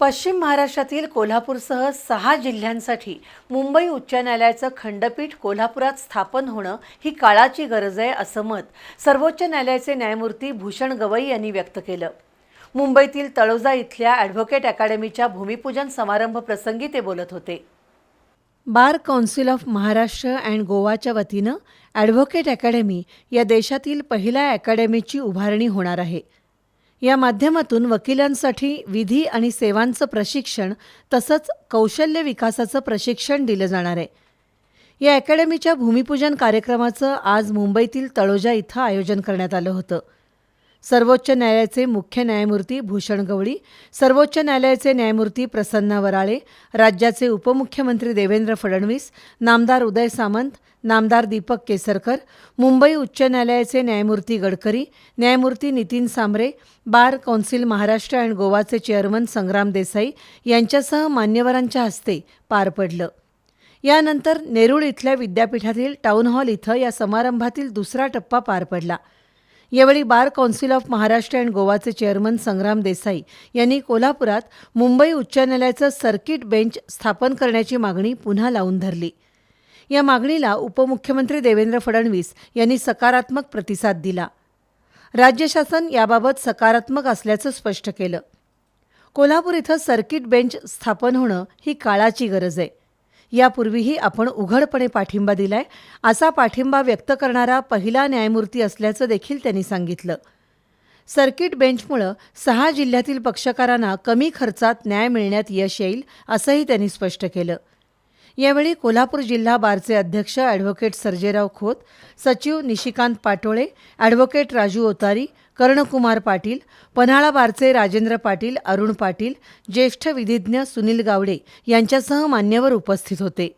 पश्चिम महाराष्ट्रातील कोल्हापूरसह सहा जिल्ह्यांसाठी मुंबई उच्च न्यायालयाचं खंडपीठ कोल्हापुरात स्थापन होणं ही काळाची गरज आहे असं मत सर्वोच्च न्यायालयाचे न्यायमूर्ती भूषण गवई यांनी व्यक्त केलं. मुंबईतील तळोजा इथल्या ॲडव्होकेट अकॅडमीच्या भूमिपूजन समारंभ प्रसंगी ते बोलत होते. Bar council of Maharashtra and गोवाच्या वतीनं ॲडव्होकेट अकॅडमी या देशातील पहिल्या अकॅडमीची उभारणी होणार आहे. या माध्यमातून वकिलांसाठी विधी आणि सेवांचं प्रशिक्षण तसंच कौशल्य विकासाचं प्रशिक्षण दिलं जाणार आहे. या अकॅडमीच्या भूमिपूजन कार्यक्रमाचं आज मुंबईतील तळोजा इथं आयोजन करण्यात आलं होतं. सर्वोच्च न्यायालयाचे मुख्य न्यायमूर्ती भूषण गवळी सर्वोच्च न्यायालयाचे न्यायमूर्ती प्रसन्ना वराळे राज्याचे उपमुख्यमंत्री देवेंद्र फडणवीस नामदार उदय सामंत नामदार दीपक केसरकर मुंबई उच्च न्यायालयाचे न्यायमूर्ती गडकरी न्यायमूर्ती Nitin Sambre bar council Maharashtra and गोवाचे chairman Sangram Desai यांच्यासह मान्यवरांच्या हस्ते पार पडलं. यानंतर नेरूळ इथल्या विद्यापीठातील टाऊन हॉल इथं या समारंभातील दुसरा टप्पा पार पडला. यावेळी bar council of Maharashtra and गोवाचे chairman Sangram Desai यांनी कोल्हापुरात मुंबई उच्च न्यायालयाचं सर्किट बेंच स्थापन करण्याची मागणी पुन्हा लावून धरली. या मागणीला उपमुख्यमंत्री देवेंद्र फडणवीस यांनी सकारात्मक प्रतिसाद दिला. राज्य शासन याबाबत सकारात्मक असल्याचं स्पष्ट केलं. कोल्हापूर इथं सर्किट बेंच स्थापन होणं ही काळाची गरज आहे. यापूर्वीही आपण उघडपणे पाठिंबा दिलाय. असा पाठिंबा व्यक्त करणारा पहिला न्यायमूर्ती असल्याचं देखील त्यांनी सांगितलं. सर्किट बेंचमुळं सहा जिल्ह्यातील पक्षकारांना कमी खर्चात न्याय मिळण्यात यश येईल असंही त्यांनी स्पष्ट केलं. यावेळी कोल्हापूर जिल्हा बारचे अध्यक्ष ॲडव्होकेट सर्जेराव खोत सचिव निशिकांत पाटोळे ॲडव्होकेट राजू ओतारी कर्णकुमार पाटील पन्हाळा बारचे राजेंद्र पाटील अरुण पाटील ज्येष्ठ विधिज्ञ सुनील गावडे यांच्यासह मान्यवर उपस्थित होते.